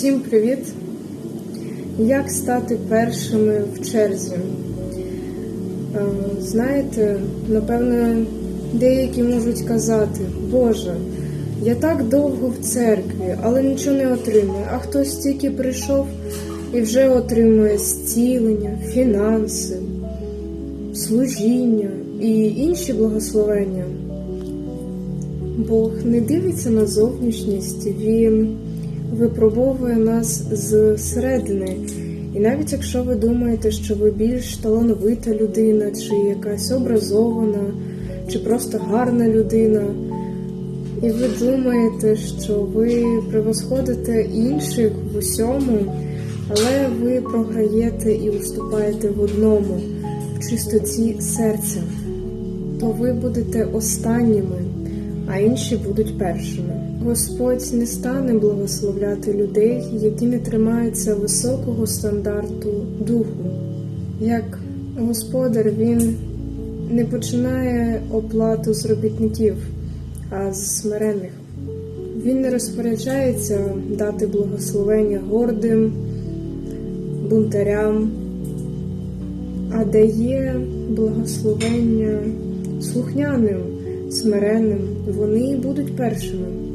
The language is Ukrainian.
Всім привіт! Як стати першими в черзі? Е, Знаєте, напевно, деякі можуть казати, Боже, я так довго в церкві, але нічого не отримую, а хтось тільки прийшов і вже отримує зцілення, фінанси, служіння і інші благословення. Бог не дивиться на зовнішність, Він випробовує нас зсередини. І навіть якщо ви думаєте, що ви більш талановита людина, чи якась образована, чи просто гарна людина, і ви думаєте, що ви превосходите інших в усьому, але ви програєте і уступаєте в одному, в чистоті серця, то ви будете останніми, а інші будуть першими. Господь не стане благословляти людей, які не тримаються високого стандарту духу. Як господар він не починає оплату з робітників, а з смирених. Він не розпоряджається дати благословення гордим, бунтарям, а дає благословення слухняним, смиренним. Вони будуть першими.